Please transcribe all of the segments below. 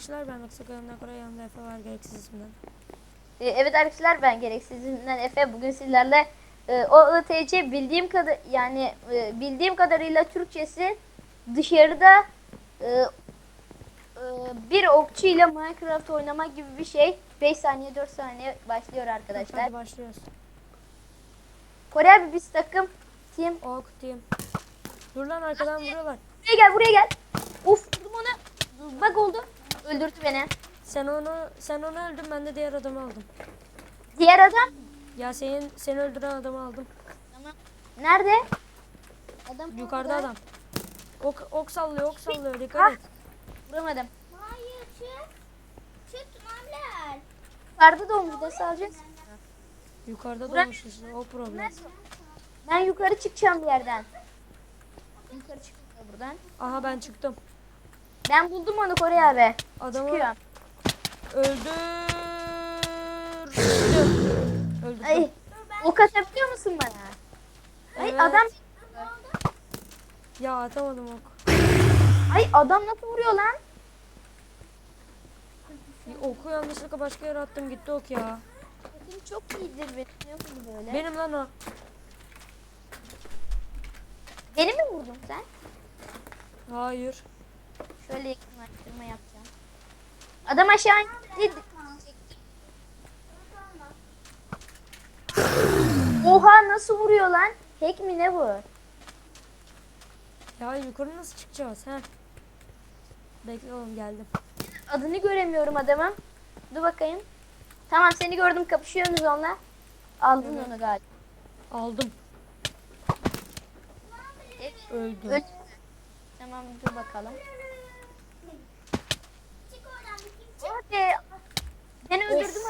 Aksak yanımda Koray yanımda Efe var gereksiz isimden. Ee, evet arkadaşlar ben gereksizliğinden Efe bugün sizlerle e, o ITC bildiğim kadar yani e, bildiğim kadarıyla Türkçesi dışarıda e, e, bir okçu ile Minecraft oynamak gibi bir şey. 5 saniye 4 saniye başlıyor arkadaşlar. Hadi başlıyoruz. Kore abi biz takım team. Ok diyeyim. Dur lan arkadan vuruyorlar. Buraya gel buraya gel. Uf vurdum onu. Bak oldu. Öldürdü beni. Sen onu sen onu öldün ben de diğer adamı aldım. Diğer adam. Ya senin seni öldüren adamı aldım. Tamam. Nerede? Adam Yukarıda adam. Ok, ok sallıyor ok sallıyor dikkat et. Vuramadım. Hayır çık. Çık Mamer. Yukarıda doğmuş. Nasıl alacağız? Yukarıda işte o problem. Ben yukarı çıkacağım bir yerden. Yukarı çıkıyor buradan. Aha ben çıktım. Ben buldum onu Kore abi. Adamı Çıkıyorum. öldürdüm. Öldürdüm. Ay. Ok atabiliyor musun bana? Ay Evet. adam Ya atamadım ok. ay adam nasıl vuruyor lan? Oku yanlışlıkla başka yere attım gitti ok ya. Bakın çok iyidir benim. Ne oldu böyle? Benim lan o. Beni mi vurdun sen? Hayır. Şöyle yakınlaştırma yapacağım. Adam aşağı indi. Oha nasıl vuruyor lan? Hack mi ne bu? Ya yukarı nasıl çıkacağız he? Bekle oğlum geldim. Adını göremiyorum adamın. Dur bakayım. Tamam seni gördüm kapışıyorsunuz onunla. Aldın Evet. onu galiba. Aldım. Öldüm. Öl- Tamam dur bakalım. Çık oradan bir kim çık. Hadi.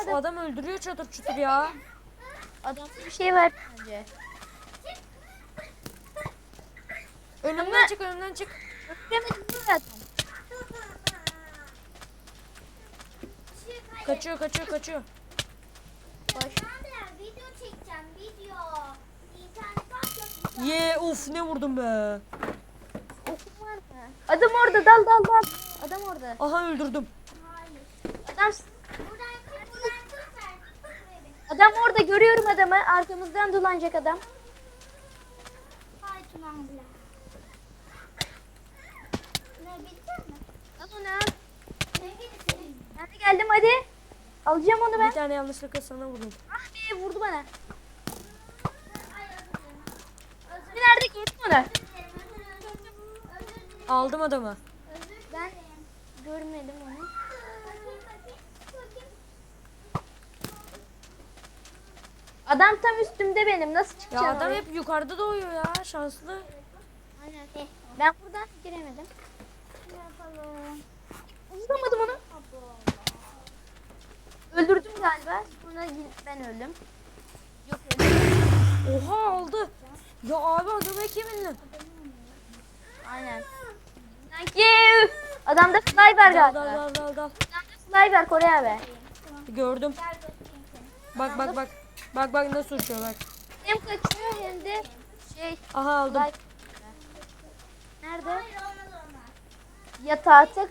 Of, adamı. adam öldürüyor çatır çutur ya. Adamda bir şey var bence. Önümden çık önümden çık. Öldüremedim zaten? Kaçıyor kaçıyor kaçıyor. Boş. Video çekeceğim video. İnternet var yok. Ye uf ne vurdum be. Okum var mı? Adam orada dal dal dal. Adam orada. Aha öldürdüm. Hayır. Adam Buradan çık buradan çık sen. Buraya bir. Adam orada görüyorum adamı. Arkamızdan dolanacak adam. Hayır Mamer. Ne bitti mi? Al onu al. De geldim hadi. Alacağım onu Bir ben. tane yanlışlıkla sana vurdum. Ah be vurdu bana. Bir nerede gördüm onu. Aldım adamı. Ben görmedim onu. Bakayım bakayım. Bakayım. Adam tam üstümde benim. Nasıl Ya çıkacağım adam oraya? hep yukarıda doğuyor ya şanslı. Aynen. Eh, Ben buradan giremedim. Ne yapalım? Vuramadım onu. Öldürdüm galiba. Sonra yine ben öldüm. Yok öldüm. Oha aldı. Ya abi adamı kiminle? Aynen. Sanki adamda fly var Dal galiba. dal dal dal dal. Adamda fly var Kore abi. Gördüm. Bak bak bak. Bak bak nasıl uçuyor bak. Hem kaçıyor hem de şey Aha aldım. fly. Nerede? Ya tahta ya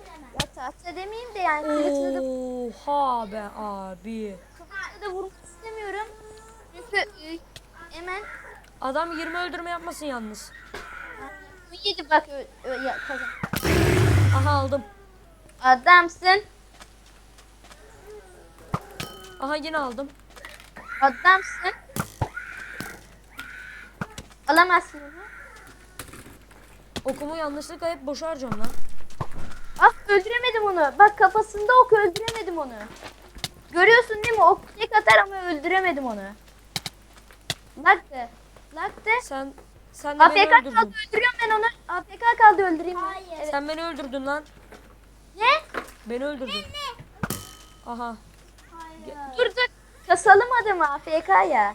tahta demeyeyim de yani kılıçla da, Oha be abi. kılıçla da vurmak istemiyorum. Çünkü e, hemen Adam 20 öldürme yapmasın yalnız. 17 bak kazan. Aha aldım. Adamsın. Aha yine aldım. Adamsın. Alamazsın onu. Okumu yanlışlıkla hep boşa harcıyorum lan. Ah öldüremedim onu. Bak kafasında ok öldüremedim onu. Görüyorsun değil mi? Ok tek atar ama öldüremedim onu. Laktı. Laktı. Sen sen de beni AFK kaldı öldürdün. öldürüyorum ben onu. AFK kaldı öldüreyim ben. Hayır. Evet. Sen beni öldürdün lan. Ne? Beni öldürdün. Aha. Hayır. Dur. Kasalım adamı AFK ya.